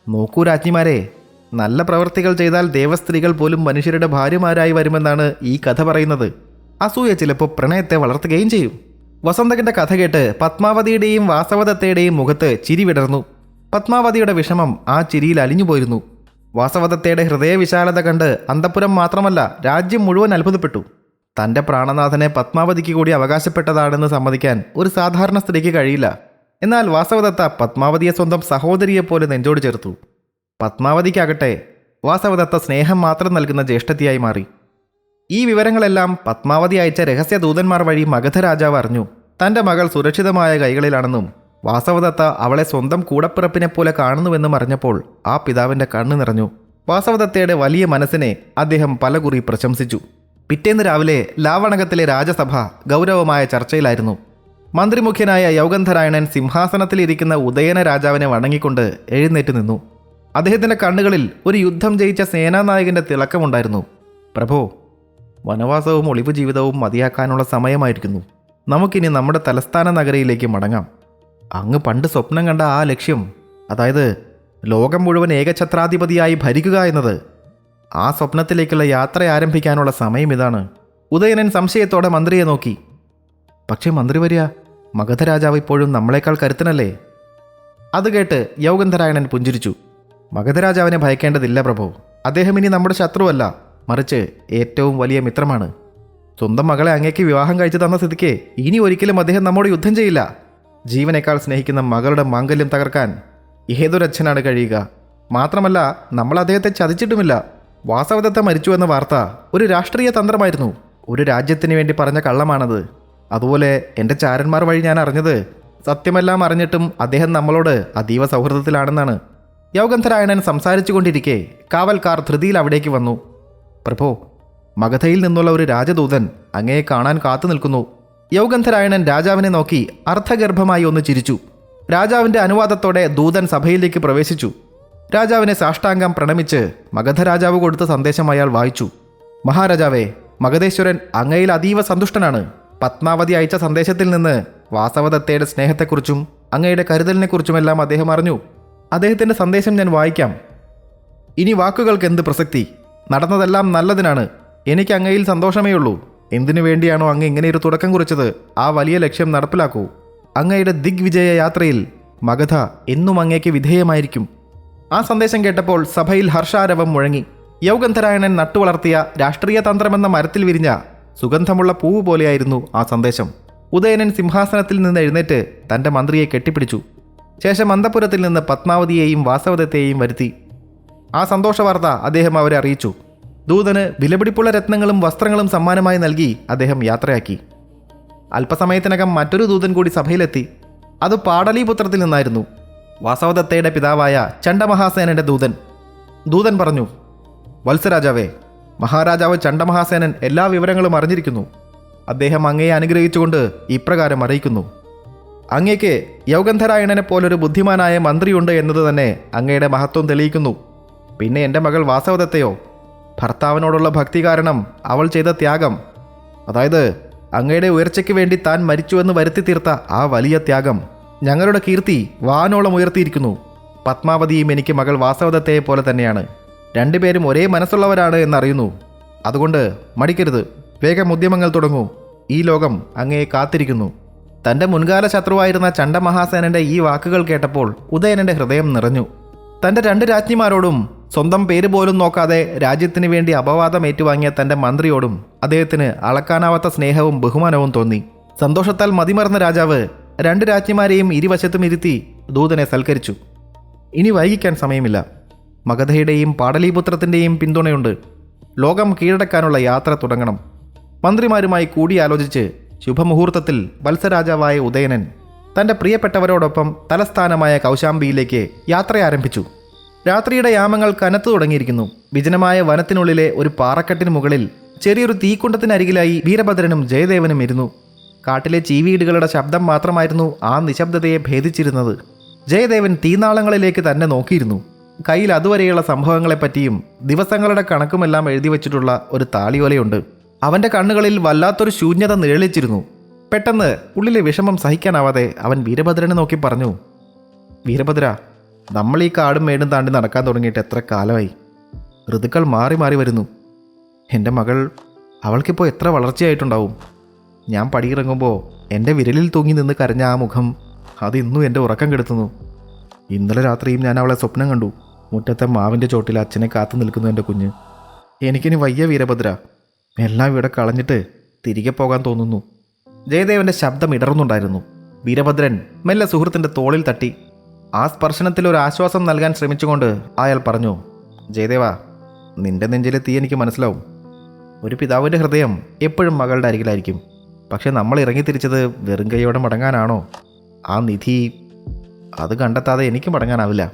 [SPEAKER 1] നോക്കൂ രാജ്ഞിമാരെ നല്ല പ്രവൃത്തികൾ ചെയ്താൽ ദേവസ്ത്രീകൾ പോലും മനുഷ്യരുടെ ഭാര്യമാരായി വരുമെന്നാണ് ഈ കഥ പറയുന്നത്. അസൂയ ചിലപ്പോൾ പ്രണയത്തെ വളർത്തുകയും ചെയ്യും. വസന്തകന്റെ കഥ കേട്ട് പത്മാവതിയുടെയും വാസവദത്തയുടെയും മുഖത്ത് ചിരി വിടർന്നു. പത്മാവതിയുടെ വിഷമം ആ ചിരിയിൽ അലിഞ്ഞുപോയിരുന്നു വാസവദത്തയുടെ ഹൃദയവിശാലത കണ്ട് അന്തപുരം മാത്രമല്ല രാജ്യം മുഴുവൻ അത്ഭുതപ്പെട്ടു. തന്റെ പ്രാണനാഥനെ പത്മാവതിക്ക് കൂടി അവകാശപ്പെട്ടതാണെന്ന് സമ്മതിക്കാൻ ഒരു സാധാരണ സ്ത്രീക്ക് കഴിയില്ല. എന്നാൽ വാസവദത്ത പത്മാവതിയെ സ്വന്തം സഹോദരിയെപ്പോലെ നെഞ്ചോട് ചേർത്തു. പത്മാവതിക്കാകട്ടെ വാസവദത്ത സ്നേഹം മാത്രം നൽകുന്ന ജ്യേഷ്ഠത്തിയായി മാറി. ഈ വിവരങ്ങളെല്ലാം പത്മാവതി അയച്ച രഹസ്യ ദൂതന്മാർ വഴി മഗധ രാജാവ് അറിഞ്ഞു. തന്റെ മകൾ സുരക്ഷിതമായ കൈകളിലാണെന്നും വാസവദത്ത അവളെ സ്വന്തം കൂടപ്പിറപ്പിനെ പോലെ കാണുന്നുവെന്നും അറിഞ്ഞപ്പോൾ ആ പിതാവിന്റെ കണ്ണു നിറഞ്ഞു. വാസവദത്തയുടെ വലിയ മനസ്സിനെ അദ്ദേഹം പലകുറി പ്രശംസിച്ചു. പിറ്റേന്ന് രാവിലെ ലാവണകത്തിലെ രാജസഭ ഗൗരവമായ ചർച്ചയിലായിരുന്നു. മന്ത്രിമുഖ്യനായ യൗഗന്ധരായണൻ സിംഹാസനത്തിലിരിക്കുന്ന ഉദയന രാജാവിനെ വണങ്ങിക്കൊണ്ട് എഴുന്നേറ്റ് നിന്നു. അദ്ദേഹത്തിന്റെ കണ്ണുകളിൽ ഒരു യുദ്ധം ജയിച്ച സേനാനായകന്റെ തിളക്കമുണ്ടായിരുന്നു. പ്രഭോ വനവാസവും ഒളിവ് ജീവിതവും മതിയാക്കാനുള്ള സമയമായിരിക്കുന്നു. നമുക്കിനി നമ്മുടെ തലസ്ഥാന നഗരയിലേക്ക് മടങ്ങാം. അങ്ങ് പണ്ട് സ്വപ്നം കണ്ട ആ ലക്ഷ്യം അതായത് ലോകം മുഴുവൻ ഏകഛത്രാധിപതിയായി ഭരിക്കുക എന്നത് ആ സ്വപ്നത്തിലേക്കുള്ള യാത്ര ആരംഭിക്കാനുള്ള സമയം ഇതാണ്. ഉദയനൻ സംശയത്തോടെ മന്ത്രിയെ നോക്കി. പക്ഷേ മന്ത്രി വരിക മഗധരാജാവ് ഇപ്പോഴും നമ്മളെക്കാൾ കരുത്തനല്ലേ? അത് കേട്ട് യൗഗന്ധരായണൻ പുഞ്ചിരിച്ചു. മഗധരാജാവിനെ ഭയക്കേണ്ടതില്ല പ്രഭു. അദ്ദേഹം ഇനി നമ്മുടെ ശത്രുവല്ല. മറിച്ച് ഏറ്റവും വലിയ മിത്രമാണ്. സ്വന്തം മകളെ അങ്ങേക്ക് വിവാഹം കഴിച്ചു തന്ന സ്ഥിതിക്ക് ഇനി ഒരിക്കലും അദ്ദേഹം നമ്മോട് യുദ്ധം ചെയ്യില്ല. ജീവനേക്കാൾ സ്നേഹിക്കുന്ന മകളുടെ മാംഗല്യം തകർക്കാൻ ഏതൊരച്ഛനാണ് കഴിയുക? മാത്രമല്ല നമ്മൾ അദ്ദേഹത്തെ ചതിച്ചിട്ടുമില്ല. വാസവദത്ത മരിച്ചു എന്ന വാർത്ത ഒരു രാഷ്ട്രീയ തന്ത്രമായിരുന്നു. ഒരു രാജ്യത്തിന് വേണ്ടി പറഞ്ഞ കള്ളമാണത്. അതുപോലെ എന്റെ ചാരന്മാർ വഴി ഞാൻ അറിഞ്ഞത് സത്യമെല്ലാം അറിഞ്ഞിട്ടും അദ്ദേഹം നമ്മളോട് അതീവ സൗഹൃദത്തിലാണെന്നാണ്. യൗഗന്ധരായണൻ സംസാരിച്ചു കൊണ്ടിരിക്കെ കാവൽക്കാർ ധൃതിയിൽ അവിടേക്ക് വന്നു. പ്രഭോ മഗധയിൽ നിന്നുള്ള ഒരു രാജദൂതൻ അങ്ങയെ കാണാൻ കാത്തു നിൽക്കുന്നു യൗഗന്ധരായണൻ രാജാവിനെ നോക്കി അർത്ഥഗർഭമായി ഒന്ന് ചിരിച്ചു. രാജാവിന്റെ അനുവാദത്തോടെ ദൂതൻ സഭയിലേക്ക് പ്രവേശിച്ചു. രാജാവിനെ സാഷ്ടാംഗം പ്രണമിച്ച് മഗധരാജാവ് കൊടുത്ത സന്ദേശം അയാൾ വായിച്ചു. മഹാരാജാവേ മഗധേശ്വരൻ അങ്ങയിൽ അതീവ സന്തുഷ്ടനാണ്. പത്മാവതി അയച്ച സന്ദേശത്തിൽ നിന്ന് വാസവദത്തയുടെ സ്നേഹത്തെക്കുറിച്ചും അങ്ങയുടെ കരുതലിനെക്കുറിച്ചുമെല്ലാം അദ്ദേഹം അറിഞ്ഞു. അദ്ദേഹത്തിന്റെ സന്ദേശം ഞാൻ വായിക്കാം. ഇനി വാക്കുകൾക്ക് എന്ത് പ്രസക്തി? നടന്നതെല്ലാം നല്ലതിനാണ്. എനിക്ക് അങ്ങയിൽ സന്തോഷമേ ഉള്ളൂ എന്തിനു വേണ്ടിയാണോ അങ്ങ് ഇങ്ങനെ ഒരു തുടക്കം കുറിച്ചത്? ആ വലിയ ലക്ഷ്യം നടപ്പിലാക്കൂ. അങ്ങയുടെ ദിഗ്വിജയ യാത്രയിൽ മഗധ എന്നും അങ്ങേക്ക് വിധേയമായിരിക്കും. ആ സന്ദേശം കേട്ടപ്പോൾ സഭയിൽ ഹർഷാരവം മുഴങ്ങി. യൗഗന്ധരായണൻ നട്ടുവളർത്തിയ രാഷ്ട്രീയ തന്ത്രമെന്ന മരത്തിൽ വിരിഞ്ഞ സുഗന്ധമുള്ള പൂവ് പോലെയായിരുന്നു ആ സന്ദേശം. ഉദയനൻ സിംഹാസനത്തിൽ നിന്ന് എഴുന്നേറ്റ് തന്റെ മന്ത്രിയെ കെട്ടിപ്പിടിച്ചു. ശേഷം അന്തപുരത്തിൽ നിന്ന് പത്മാവതിയെയും വാസവദത്തെയും വരുത്തി. ആ സന്തോഷവാർത്ത അദ്ദേഹം അവരെ അറിയിച്ചു. ദൂതന് വിലപിടിപ്പുള്ള രത്നങ്ങളും വസ്ത്രങ്ങളും സമ്മാനമായി നൽകി അദ്ദേഹം യാത്രയാക്കി. അല്പസമയത്തിനകം മറ്റൊരു ദൂതൻ കൂടി സഭയിലെത്തി. അത് പാടലീപുത്രത്തിൽ നിന്നായിരുന്നു. വാസവദത്തയുടെ പിതാവായ ചണ്ഡമഹാസേനന്റെ ദൂതൻ. ദൂതൻ പറഞ്ഞു വത്സരാജാവേ മഹാരാജാവ് ചണ്ഡമഹാസേനൻ എല്ലാ വിവരങ്ങളും അറിഞ്ഞിരിക്കുന്നു. അദ്ദേഹം അങ്ങയെ അനുഗ്രഹിച്ചുകൊണ്ട് ഇപ്രകാരം അറിയിക്കുന്നു. അങ്ങയ്ക്ക് യൗഗന്ധരായണനെ പോലൊരു ബുദ്ധിമാനായ മന്ത്രിയുണ്ട് എന്നത് തന്നെ അങ്ങയുടെ മഹത്വം തെളിയിക്കുന്നു. പിന്നെ എന്റെ മകൾ വാസവദത്തയോ? ഭർത്താവിനോടുള്ള ഭക്തി കാരണം അവൾ ചെയ്ത ത്യാഗം. അതായത് അങ്ങയുടെ ഉയർച്ചയ്ക്ക് വേണ്ടി താൻ മരിച്ചുവെന്ന് വരുത്തി തീർത്ത ആ വലിയ ത്യാഗം. ഞങ്ങളുടെ കീർത്തി വാനോളം ഉയർത്തിയിരിക്കുന്നു. പത്മാവതിയും എനിക്ക് മകൾ വാസവദത്തയെ പോലെ തന്നെയാണ്. രണ്ടുപേരും ഒരേ മനസ്സുള്ളവരാണ് എന്നറിയുന്നു. അതുകൊണ്ട് മടിക്കരുത്. വേഗം ഉദ്യമങ്ങൾ തുടങ്ങൂ. ഈ ലോകം അങ്ങയെ കാത്തിരിക്കുന്നു. തന്റെ മുൻകാല ശത്രുവായിരുന്ന ചണ്ഡമഹാസേനന്റെ ഈ വാക്കുകൾ കേട്ടപ്പോൾ ഉദയനന്റെ ഹൃദയം നിറഞ്ഞു. തന്റെ രണ്ട് രാജ്ഞിമാരോടും സ്വന്തം പേര് പോലും നോക്കാതെ രാജ്യത്തിന് വേണ്ടി അപവാദം ഏറ്റുവാങ്ങിയ തന്റെ മന്ത്രിയോടും അദ്ദേഹത്തിന് അളക്കാനാവാത്ത സ്നേഹവും ബഹുമാനവും തോന്നി. സന്തോഷത്താൽ മതിമറന്ന രാജാവ് രണ്ട് രാജ്ഞിമാരെയും ഇരുവശത്തും ഇരുത്തി ദൂതനെ സൽക്കരിച്ചു. ഇനി വൈകിക്കാൻ സമയമില്ല. മഗധയുടെയും പാടലീപുത്രത്തിന്റെയും പിന്തുണയുണ്ട്. ലോകം കീഴടക്കാനുള്ള യാത്ര തുടങ്ങണം. മന്ത്രിമാരുമായി കൂടിയാലോചിച്ച് ശുഭമുഹൂർത്തത്തിൽ വത്സരാജാവായ ഉദയനൻ തന്റെ പ്രിയപ്പെട്ടവരോടൊപ്പം തലസ്ഥാനമായ കൗശാംബിയിലേക്ക് യാത്ര ആരംഭിച്ചു രാത്രിയുടെ യാമങ്ങൾ കനത്തു തുടങ്ങിയിരിക്കുന്നു. വിജനമായ വനത്തിനുള്ളിലെ ഒരു പാറക്കെട്ടിന് മുകളിൽ ചെറിയൊരു തീക്കുണ്ടത്തിനരികിലായി വീരഭദ്രനും ജയദേവനും ഇരുന്നു. കാട്ടിലെ ചീവീടുകളുടെ ശബ്ദം മാത്രമായിരുന്നു ആ നിശബ്ദതയെ ഭേദിച്ചിരുന്നത്. ജയദേവൻ തീനാളങ്ങളിലേക്ക് തന്നെ നോക്കിയിരുന്നു. കയ്യിൽ അതുവരെയുള്ള സംഭവങ്ങളെപ്പറ്റിയും ദിവസങ്ങളുടെ കണക്കുമെല്ലാം എഴുതി വച്ചിട്ടുള്ള ഒരു താളിയോലയുണ്ട്. അവന്റെ കണ്ണുകളിൽ വല്ലാത്തൊരു ശൂന്യത നിഴലിച്ചിരുന്നു. പെട്ടെന്ന് ഉള്ളിലെ വിഷമം സഹിക്കാനാവാതെ അവൻ വീരഭദ്രനെ നോക്കി പറഞ്ഞു വീരഭദ്ര നമ്മൾ ഈ കാടും മേടും താണ്ടി നടക്കാൻ തുടങ്ങിയിട്ട് എത്ര കാലമായി? ഋതുക്കൾ മാറി മാറി വരുന്നു. എന്റെ മകൾ അവൾക്കിപ്പോൾ എത്ര വളർച്ചയായിട്ടുണ്ടാവും? ഞാൻ പടിയിറങ്ങുമ്പോൾ എന്റെ വിരലിൽ തൂങ്ങി നിന്ന് കരഞ്ഞ ആ മുഖം അത് ഇന്നും എന്റെ ഉറക്കം കെടുത്തുന്നു. ഇന്നലെ രാത്രിയും ഞാൻ അവളെ സ്വപ്നം കണ്ടു. മുറ്റത്തെ മാവിന്റെ ചോട്ടിൽ അച്ഛനെ കാത്തു നിൽക്കുന്നു എന്റെ കുഞ്ഞ്. എനിക്കിനി വയ്യ വീരഭദ്ര. എല്ലാം ഇവിടെ കളഞ്ഞിട്ട് തിരികെ പോകാൻ തോന്നുന്നു. ജയദേവന്റെ ശബ്ദം ഇടറുന്നുണ്ടായിരുന്നു. വീരഭദ്രൻ മെല്ലെ സുഹൃത്തിന്റെ തോളിൽ തട്ടി ആ സ്പർശനത്തിൽ ഒരു ആശ്വാസം നൽകാൻ ശ്രമിച്ചുകൊണ്ട് അയാൾ പറഞ്ഞു ജയദേവ നിന്റെ നെഞ്ചിലെ തീ എനിക്ക് മനസ്സിലാവും. ഒരു പിതാവിന്റെ ഹൃദയം എപ്പോഴും മകളുടെ അരികിലായിരിക്കും. പക്ഷെ നമ്മൾ ഇറങ്ങി തിരിച്ചത് വെറും കൈയോടെ മടങ്ങാനാണോ? ആ നിധി അത് കണ്ടെത്താതെ എനിക്ക് മടങ്ങാനാവില്ല.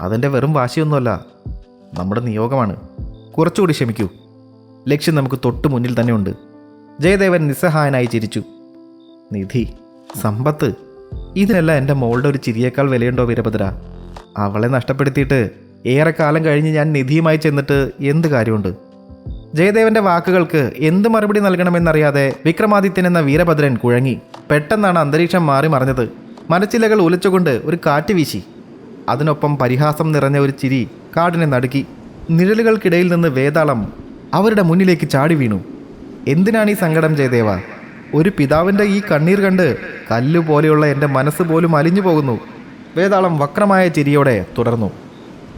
[SPEAKER 1] അതെന്റെ വെറും വാശിയൊന്നുമല്ല. നമ്മുടെ നിയോഗമാണ്. കുറച്ചുകൂടി ക്ഷമിക്കൂ. ലക്ഷ്യം നമുക്ക് തൊട്ട് മുന്നിൽ തന്നെയുണ്ട്. ജയദേവൻ നിസ്സഹായനായി ചിരിച്ചു. നിധി സമ്പത്ത് ഇതിനെല്ലാം എന്റെ മോളുടെ ഒരു ചിരിയേക്കാൾ വിലയുണ്ടോ വീരഭദ്ര? അവളെ നഷ്ടപ്പെടുത്തിയിട്ട് ഏറെക്കാലം കഴിഞ്ഞ് ഞാൻ നിധിയുമായി ചെന്നിട്ട് എന്ത് കാര്യമുണ്ട്? ജയദേവന്റെ വാക്കുകൾക്ക് എന്ത് മറുപടി നൽകണമെന്നറിയാതെ വിക്രമാദിത്യൻ എന്ന വീരഭദ്രൻ കുഴങ്ങി. പെട്ടെന്നാണ് അന്തരീക്ഷം മാറി മറിഞ്ഞത്. മരച്ചിലകൾ ഉലച്ചുകൊണ്ട് ഒരു കാറ്റ് വീശി. അതിനൊപ്പം പരിഹാസം നിറഞ്ഞ ഒരു ചിരി കാടിനെ നടുക്കി. നിഴലുകൾക്കിടയിൽ നിന്ന് വേതാളം അവരുടെ മുന്നിലേക്ക് ചാടി വീണു. എന്തിനാണ് ഈ സങ്കടം ജയദേവ? ഒരു പിതാവിന്റെ ഈ കണ്ണീർ കണ്ട് കല്ല് പോലെയുള്ള എന്റെ മനസ്സ് പോലും അലിഞ്ഞു പോകുന്നു. വേതാളം വക്രമായ ചിരിയോടെ തുടർന്നു.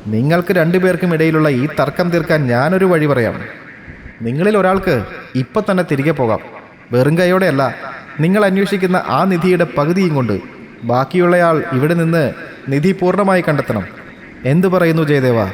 [SPEAKER 1] നിങ്ങൾക്ക് രണ്ടുപേർക്കും ഇടയിലുള്ള ഈ തർക്കം തീർക്കാൻ ഞാനൊരു വഴി പറയാം. നിങ്ങളിൽ ഒരാൾക്ക് ഇപ്പം തന്നെ തിരികെ പോകാം. വെറും കൈയോടെയല്ല നിങ്ങൾ അന്വേഷിക്കുന്ന ആ നിധിയുടെ പകുതിയും കൊണ്ട്. ബാക്കിയുള്ളയാൾ ഇവിടെ നിന്ന് നിധി പൂർണമായി കണ്ടെത്തണം. എന്തു പറയുന്നു ജയദേവ?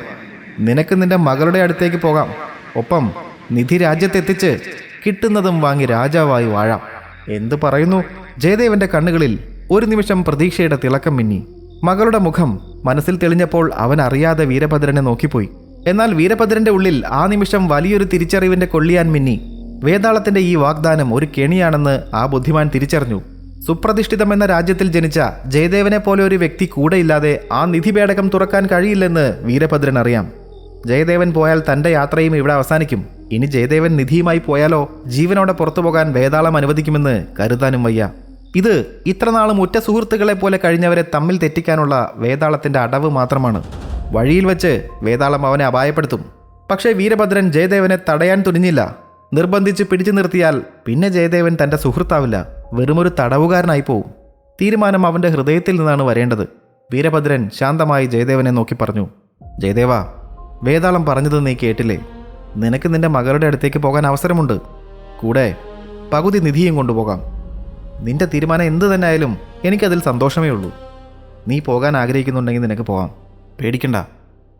[SPEAKER 1] നിനക്ക് നിന്റെ മകളുടെ അടുത്തേക്ക് പോകാം. ഒപ്പം നിധി രാജ്യത്തെത്തിച്ച് കിട്ടുന്നതും വാങ്ങി രാജാവായി വാഴാം. എന്തു പറയുന്നു? ജയദേവന്റെ കണ്ണുകളിൽ ഒരു നിമിഷം പ്രതീക്ഷയുടെ തിളക്കം മിന്നി. മകളുടെ മുഖം മനസ്സിൽ തെളിഞ്ഞപ്പോൾ അവൻ അറിയാതെ വീരഭദ്രനെ നോക്കിപ്പോയി. എന്നാൽ വീരഭദ്രന്റെ ഉള്ളിൽ ആ നിമിഷം വലിയൊരു തിരിച്ചറിവിന്റെ കൊള്ളിയാൻ മിന്നി. വേതാളത്തിന്റെ ഈ വാഗ്ദാനം ഒരു കെണിയാണെന്ന് ആ ബുദ്ധിമാൻ തിരിച്ചറിഞ്ഞു. സുപ്രതിഷ്ഠിതമെന്ന രാജ്യത്തിൽ ജനിച്ച ജയദേവനെ പോലെ ഒരു വ്യക്തി കൂടെയില്ലാതെ ആ നിധിപേടകം തുറക്കാൻ കഴിയില്ലെന്ന് വീരഭദ്രൻ അറിയാം ജയദേവൻ പോയാൽ തന്റെ യാത്രയും ഇവിടെ അവസാനിക്കും. ഇനി ജയദേവൻ നിധിയുമായി പോയാലോ? ജീവനോടെ പുറത്തു പോകാൻ വേതാളം അനുവദിക്കുമെന്ന് കരുതാനും വയ്യ. ഇത് ഇത്രനാളും ഉറ്റ സുഹൃത്തുക്കളെ പോലെ കഴിഞ്ഞവരെ തമ്മിൽ തെറ്റിക്കാനുള്ള വേതാളത്തിന്റെ അടവ് മാത്രമാണ്. വഴിയിൽ വെച്ച് വേതാളം അവനെ അപായപ്പെടുത്തും. പക്ഷേ വീരഭദ്രൻ ജയദേവനെ തടയാൻ തുനിഞ്ഞില്ല. നിർബന്ധിച്ച് പിടിച്ചു നിർത്തിയാൽ പിന്നെ ജയദേവൻ തന്റെ സുഹൃത്താവില്ല. വെറുമൊരു തടവുകാരനായി പോവും. തീരുമാനം അവന്റെ ഹൃദയത്തിൽ നിന്നാണ് വരേണ്ടത്. വീരഭദ്രൻ ശാന്തമായി ജയദേവനെ നോക്കി പറഞ്ഞു. ജയദേവ വേതാളം പറഞ്ഞത് നീ കേട്ടില്ലേ? നിനക്ക് നിന്റെ മകളുടെ അടുത്തേക്ക് പോകാൻ അവസരമുണ്ട്. കൂടെ പകുതി നിധിയും കൊണ്ടുപോകാം. നിന്റെ തീരുമാനം എന്ത് തന്നെ ആയാലും എനിക്കതിൽ സന്തോഷമേ ഉള്ളൂ. നീ പോകാൻ ആഗ്രഹിക്കുന്നുണ്ടെങ്കിൽ നിനക്ക് പോകാം പേടിക്കണ്ട.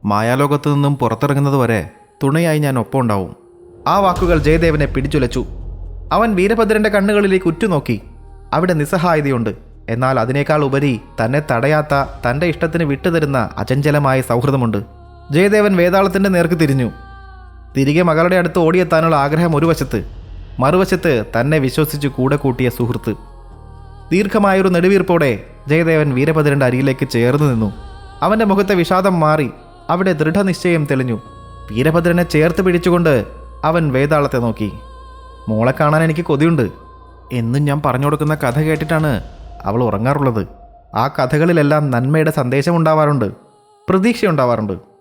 [SPEAKER 1] മായാലോകത്തു നിന്നും പുറത്തിറങ്ങുന്നത് വരെ തുണയായി ഞാൻ ഒപ്പം ഉണ്ടാവും. ആ വാക്കുകൾ ജയദേവനെ പിടിച്ചുലച്ചു. അവൻ വീരഭദ്രന്റെ കണ്ണുകളിലേക്ക് ഉറ്റുനോക്കി. അവിടെ നിസ്സഹായതയുണ്ട്. എന്നാൽ അതിനേക്കാൾ ഉപരി തന്നെ തടയാത്ത തന്റെ ഇഷ്ടത്തിന് വിട്ടുതരുന്ന അചഞ്ചലമായ സൗഹൃദമുണ്ട്. ജയദേവൻ വേതാളത്തിന്റെ നേർക്ക് തിരിഞ്ഞു. തിരികെ മകളുടെ അടുത്ത് ഓടിയെത്താനുള്ള ആഗ്രഹം ഒരു വശത്ത് മറുവശത്ത് തന്നെ വിശ്വസിച്ച് കൂടെ കൂട്ടിയ സുഹൃത്ത്. ദീർഘമായൊരു നെടുവീർപ്പോടെ ജയദേവൻ വീരഭദ്രന്റെ അരിയിലേക്ക് ചേർന്ന് നിന്നു. അവന്റെ മുഖത്തെ വിഷാദം മാറി അവിടെ ദൃഢനിശ്ചയം തെളിഞ്ഞു. വീരഭദ്രനെ ചേർത്ത് പിടിച്ചുകൊണ്ട് അവൻ വേതാളത്തെ നോക്കി. മോളെ കാണാൻ എനിക്ക് കൊതിയുണ്ട്. എന്നും ഞാൻ പറഞ്ഞു കൊടുക്കുന്ന കഥ കേട്ടിട്ടാണ് അവൾ ഉറങ്ങാറുള്ളത്. ആ കഥകളിലെല്ലാം നന്മയുടെ സന്ദേശമുണ്ടാവാറുണ്ട് പ്രതീക്ഷയുണ്ടാവാറുണ്ട്.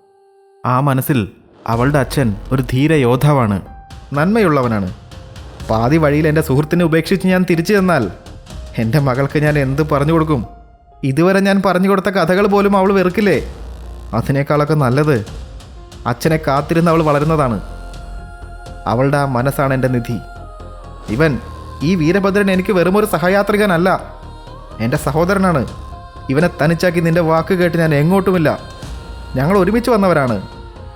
[SPEAKER 1] ആ മനസ്സിൽ അവളുടെ അച്ഛൻ ഒരു ധീര യോദ്ധാവാണ്. നന്മയുള്ളവനാണ്. പാതി വഴിയിൽ എന്റെ സുഹൃത്തിനെ ഉപേക്ഷിച്ച് ഞാൻ തിരിച്ചു ചെന്നാൽ എന്റെ മകൾക്ക് ഞാൻ എന്ത് പറഞ്ഞു കൊടുക്കും? ഇതുവരെ ഞാൻ പറഞ്ഞു കൊടുത്ത കഥകൾ പോലും അവൾ വെറുക്കില്ലേ? അതിനേക്കാളൊക്കെ നല്ലത് അച്ഛനെ കാത്തിരുന്ന് അവൾ വളരുന്നതാണ്. അവളുടെ ആ മനസ്സാണ് എന്റെ നിധി. ഇവൻ ഈ വീരഭദ്രൻ എനിക്ക് വെറുമൊരു സഹയാത്രികനല്ല. എന്റെ സഹോദരനാണ്. ഇവനെ തനിച്ചാക്കി നിന്റെ വാക്ക് കേട്ട് ഞാൻ എങ്ങോട്ടുമില്ല. ഞങ്ങൾ ഒരുമിച്ച് വന്നവരാണ്.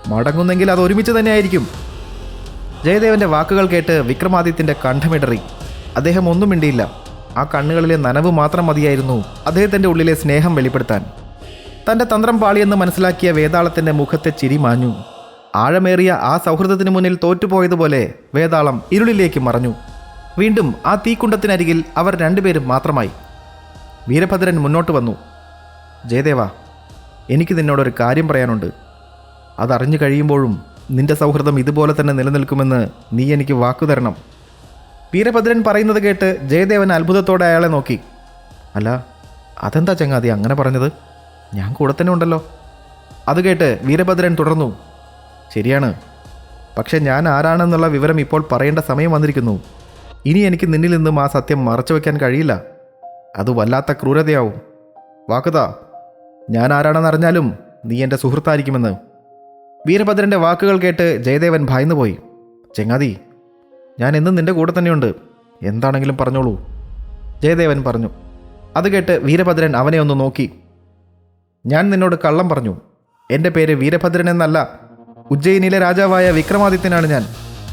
[SPEAKER 1] മടങ്ങുന്നെങ്കിൽ അത് ഒരുമിച്ച് തന്നെയായിരിക്കും. ജയദേവന്റെ വാക്കുകൾ കേട്ട് വിക്രമാദിത്യന്റെ കണ്ഠമിടറി. അദ്ദേഹം ഒന്നും മിണ്ടിയില്ല. ആ കണ്ണുകളിലെ നനവ് മാത്രം മതിയായിരുന്നു അദ്ദേഹത്തിന്റെ ഉള്ളിലെ സ്നേഹം വെളിപ്പെടുത്താൻ. തന്റെ തന്ത്രം പാളിയെന്ന് മനസ്സിലാക്കിയ വേതാളത്തിന്റെ മുഖത്തെ ചിരി മാഞ്ഞു. ആഴമേറിയ ആ സൗഹൃദത്തിന് മുന്നിൽ തോറ്റുപോയതുപോലെ വേതാളം ഇരുളിലേക്ക് മറഞ്ഞു. വീണ്ടും ആ തീക്കുണ്ടത്തിനരികിൽ അവർ രണ്ടുപേരും മാത്രമായി. വീരഭദ്രൻ മുന്നോട്ട് വന്നു. ജയദേവ എനിക്ക് നിന്നോടൊരു കാര്യം പറയാനുണ്ട്. അതറിഞ്ഞു കഴിയുമ്പോഴും നിന്റെ സൗഹൃദം ഇതുപോലെ തന്നെ നിലനിൽക്കുമെന്ന് നീ എനിക്ക് വാക്കു തരണം. വീരഭദ്രൻ പറയുന്നത് കേട്ട് ജയദേവൻ അത്ഭുതത്തോടെ അയാളെ നോക്കി. അല്ല അതെന്താ ചങ്ങാതി അങ്ങനെ പറഞ്ഞത്? ഞാൻ കൂടെ തന്നെ ഉണ്ടല്ലോ. അത് കേട്ട് വീരഭദ്രൻ തുടർന്നു. ശരിയാണ്. പക്ഷെ ഞാൻ ആരാണെന്നുള്ള വിവരം ഇപ്പോൾ പറയേണ്ട സമയം വന്നിരിക്കുന്നു. ഇനി എനിക്ക് നിന്നിൽ നിന്നും ആ സത്യം മറച്ചു വയ്ക്കാൻ കഴിയില്ല. അത് വല്ലാത്ത ക്രൂരതയാവും. വാക്കുതാ. ഞാൻ ആരാണെന്ന് അറിഞ്ഞാലും നീ എന്റെ സുഹൃത്തായിരിക്കുമെന്ന്. വീരഭദ്രന്റെ വാക്കുകൾ കേട്ട് ജയദേവൻ ഭയന്നുപോയി. ചെങ്ങാതി ഞാൻ എന്നും നിന്റെ കൂടെ തന്നെയുണ്ട്. എന്താണെങ്കിലും പറഞ്ഞോളൂ. ജയദേവൻ പറഞ്ഞു. അത് കേട്ട് വീരഭദ്രൻ അവനെ ഒന്ന് നോക്കി. ഞാൻ നിന്നോട് കള്ളം പറഞ്ഞു. എന്റെ പേര് വീരഭദ്രൻ എന്നല്ല. ഉജ്ജയിനിലെ രാജാവായ വിക്രമാദിത്യനാണ് ഞാൻ.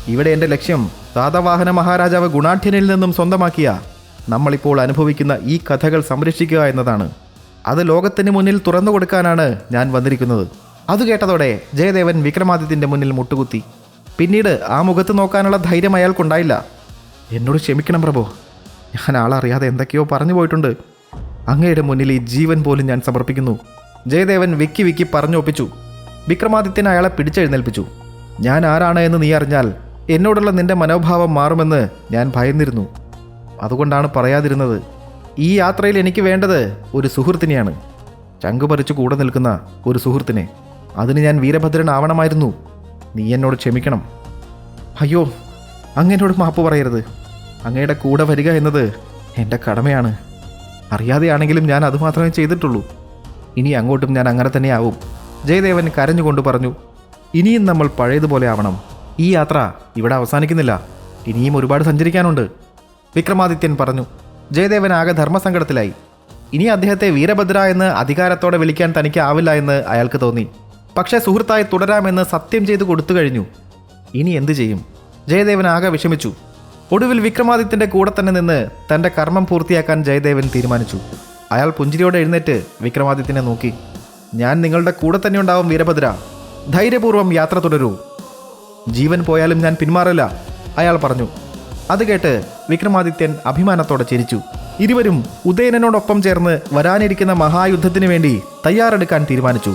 [SPEAKER 1] ഇവിടെ എന്റെ ലക്ഷ്യം സാതവാഹന മഹാരാജാവ് ഗുണാഠ്യനിൽ നിന്നും സ്വന്തമാക്കിയ. നമ്മളിപ്പോൾ അനുഭവിക്കുന്ന ഈ കഥകൾ സംരക്ഷിക്കുക എന്നതാണ്. അത് ലോകത്തിന് മുന്നിൽ തുറന്നു കൊടുക്കാനാണ് ഞാൻ വന്നിരിക്കുന്നത്. അത് കേട്ടതോടെ ജയദേവൻ വിക്രമാദിത്യന്റെ മുന്നിൽ മുട്ടുകുത്തി. പിന്നീട് ആ മുഖത്ത് നോക്കാനുള്ള ധൈര്യം അയാൾക്കുണ്ടായില്ല. എന്നോട് ക്ഷമിക്കണം പ്രഭു. ഞാൻ ആളറിയാതെ എന്തൊക്കെയോ പറഞ്ഞു പോയിട്ടുണ്ട്. അങ്ങയുടെ മുന്നിൽ ഈ ജീവൻ പോലും ഞാൻ സമർപ്പിക്കുന്നു. ജയദേവൻ വിക്കി വിക്കി പറഞ്ഞൊപ്പിച്ചു. വിക്രമാദിത്യൻ അയാളെ പിടിച്ചെഴുന്നേൽപ്പിച്ചു. ഞാൻ ആരാണ് എന്ന് നീ അറിഞ്ഞാൽ എന്നോടുള്ള നിന്റെ മനോഭാവം മാറുമെന്ന് ഞാൻ ഭയന്നിരുന്നു. അതുകൊണ്ടാണ് പറയാതിരുന്നത്. ഈ യാത്രയിൽ എനിക്ക് വേണ്ടത് ഒരു സുഹൃത്തിനെയാണ്. ചങ്ക് പറിച്ചു കൂടെ നിൽക്കുന്ന ഒരു സുഹൃത്തിനെ. അതിന് ഞാൻ വീരഭദ്രൻ ആവണമായിരുന്നു നീ എന്നോട് ക്ഷമിക്കണം. അയ്യോ അങ്ങനോട് മാപ്പ് പറയരുത്. അങ്ങയുടെ കൂടെ വരിക എന്നത് എന്റെ കടമയാണ്. അറിയാതെയാണെങ്കിലും ഞാൻ അതുമാത്രമേ ചെയ്തിട്ടുള്ളൂ. ഇനി അങ്ങോട്ടും ഞാൻ അങ്ങനെ തന്നെ ആവും. ജയദേവൻ കരഞ്ഞുകൊണ്ട് പറഞ്ഞു ഇനിയും നമ്മൾ പഴയതുപോലെ ആവണം. ഈ യാത്ര ഇവിടെ അവസാനിക്കുന്നില്ല. ഇനിയും ഒരുപാട് സഞ്ചരിക്കാനുണ്ട്. വിക്രമാദിത്യൻ പറഞ്ഞു ജയദേവൻ ആകെ ധർമ്മസങ്കടത്തിലായി. ഇനി അദ്ദേഹത്തെ വീരഭദ്ര എന്ന് അധികാരത്തോടെ വിളിക്കാൻ തനിക്ക് ആവില്ല എന്ന് അയാൾക്ക് തോന്നി. പക്ഷേ സുഹൃത്തായി തുടരാമെന്ന് സത്യം ചെയ്തു കൊടുത്തു കഴിഞ്ഞു. ഇനി എന്തു ചെയ്യും? ജയദേവൻ ആകെ വിഷമിച്ചു. ഒടുവിൽ വിക്രമാദിത്യന്റെ കൂടെ തന്നെ നിന്ന് തന്റെ കർമ്മം പൂർത്തിയാക്കാൻ ജയദേവൻ തീരുമാനിച്ചു. അയാൾ പുഞ്ചിരിയോടെ എഴുന്നേറ്റ് വിക്രമാദിത്യനെ നോക്കി. ഞാൻ നിങ്ങളുടെ കൂടെ തന്നെ ഉണ്ടാവും വീരഭദ്ര. ധൈര്യപൂർവം യാത്ര തുടരൂ. ജീവൻ പോയാലും ഞാൻ പിന്മാറില്ല അയാൾ പറഞ്ഞു. അത് കേട്ട് വിക്രമാദിത്യൻ അഭിമാനത്തോടെ ചിരിച്ചു. ഇരുവരും ഉദയനനോടൊപ്പം ചേർന്ന് വരാനിരിക്കുന്ന മഹായുദ്ധത്തിനു വേണ്ടി തയ്യാറെടുക്കാൻ തീരുമാനിച്ചു.